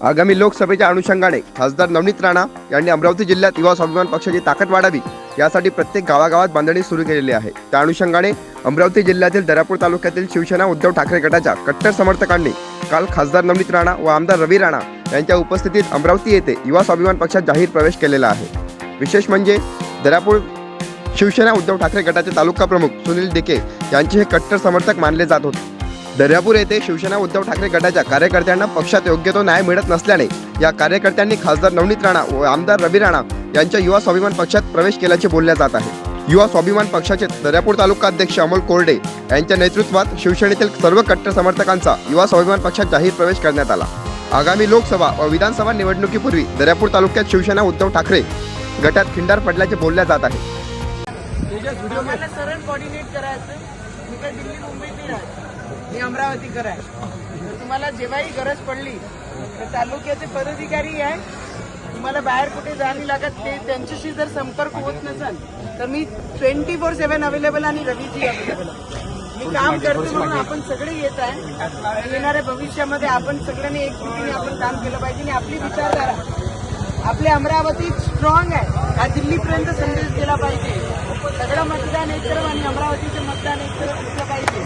आगामी लोकसभेच्या अनुषंगाने खासदार नवनीत राणा यांनी अमरावती जिल्ह्यात युवा स्वाभिमान पक्षाची ताकद वाढावी यासाठी प्रत्येक गावागावात बांधणी सुरू केलेली आहे. त्या अनुषंगाने अमरावती जिल्ह्यातील दरापूर तालुक्यातील शिवसेना उद्धव ठाकरे गटाच्या कट्टर समर्थकांनी काल खासदार नवनीत राणा व आमदार रवी राणा यांच्या उपस्थितीत अमरावती येथे युवा स्वाभिमान पक्षात जाहीर प्रवेश केलेला आहे. विशेष म्हणजे दरापूर शिवसेना उद्धव ठाकरे गटाचे तालुका प्रमुख सुनील डिके यांचे हे कट्टर समर्थक मानले जात होते. दर्यापूर येथे शिवसेना उद्धव ठाकरे गटाच्या कार्यकर्त्यांना पक्षात योग्य तो न्याय मिळत नसल्याने या कार्यकर्त्यांनी खासदार नवनीत राणा व आमदार रवी राणा यांच्या युवा स्वाभिमान पक्षात प्रवेश केल्याचे बोलले जात आहे. युवा स्वाभिमान पक्षाचे दर्यापूर तालुका अध्यक्ष अमोल कोरडे यांच्या नेतृत्वात शिवसेनेतील सर्व कट्टर समर्थकांचा युवा स्वाभिमान पक्षात जाहीर प्रवेश करण्यात आला. आगामी लोकसभा व विधानसभा निवडणुकीपूर्वी दर्यापूर तालुक्यात शिवसेना उद्धव ठाकरे गटात खिंडार पडल्याचे बोलल्या जात आहे. सरळ कोऑर्डिनेट करायचं. मी काय दिल्ली मुंबईत नाही राहत मी अमरावती कराय तर तुम्हाला जेव्हाही गरज पडली तर तालुक्याचे पदाधिकारी आहे. तुम्हाला बाहेर कुठे जाणी लागत ते त्यांच्याशी जर संपर्क होत नसेल तर मी ट्वेंटी फोर सेव्हन अवेलेबल आणि रवीजी अवेलेबल मी काम करते म्हणून आपण सगळे येत आहे. येणाऱ्या भविष्यामध्ये आपण सगळ्यांनी एकजुटीने आपण काम केलं पाहिजे. आणि आपली विचारधारा आपले अमरावती स्ट्रॉंग आहे. हा दिल्लीपर्यंत संदेश गेला पाहिजे. सगळं मतदान एक आणि अमरावतीचं मतदान एक पाहिजे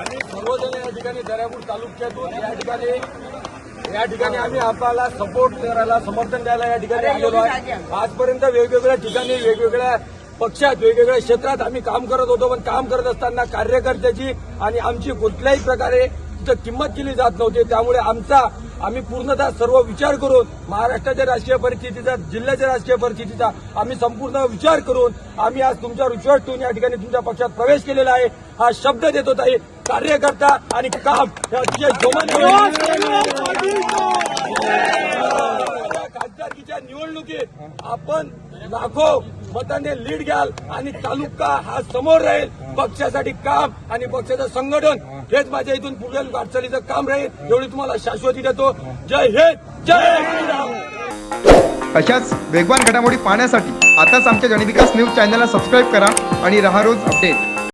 आणि सर्वजण या ठिकाणी दर्यापूर तालुक्यातून या ठिकाणी या ठिकाणी आम्ही आपल्याला सपोर्ट करायला समर्थन द्यायला या ठिकाणी आलेलो आहे. आजपर्यंत वेगवेगळ्या ठिकाणी वेगवेगळ्या पक्षात वेगवेगळ्या क्षेत्रात आम्ही काम करत होतो पण काम करत असताना कार्यकर्त्याची आणि आमची कुठल्याही प्रकारे तिथं किंमत केली जात नव्हती. त्यामुळे आमचा आम्ही पूर्णतः सर्व विचार करून महाराष्ट्राच्या राजकीय परिस्थितीचा जिल्ह्याच्या राजकीय परिस्थितीचा आम्ही संपूर्ण विचार करून आम्ही आज तुमच्यावर विश्वास ठेवून या ठिकाणी तुमच्या पक्षात प्रवेश केलेला आहे. हा शब्द देत होता आहे कार्यकर्ता आणि काम हे अतिशय जोमाने खासदारकीच्या निवडणुकीत आपण लाखो मताने लीड घ्याल आणि तालुका हा समोर राहील. पक्षासाठी काम आणि पक्षाचं संघटन हेच माझ्या इथून पुढे वाटचालीचं काम राहील. एवढी तुम्हाला शाश्वती देतो. जय हिंद जय श्रीराम. अशाच वेगवान घडामोडी पाहण्यासाठी आताच आमच्या जनविकास न्यूज चॅनलला सबस्क्राईब करा आणि रहा रोज अपडेट.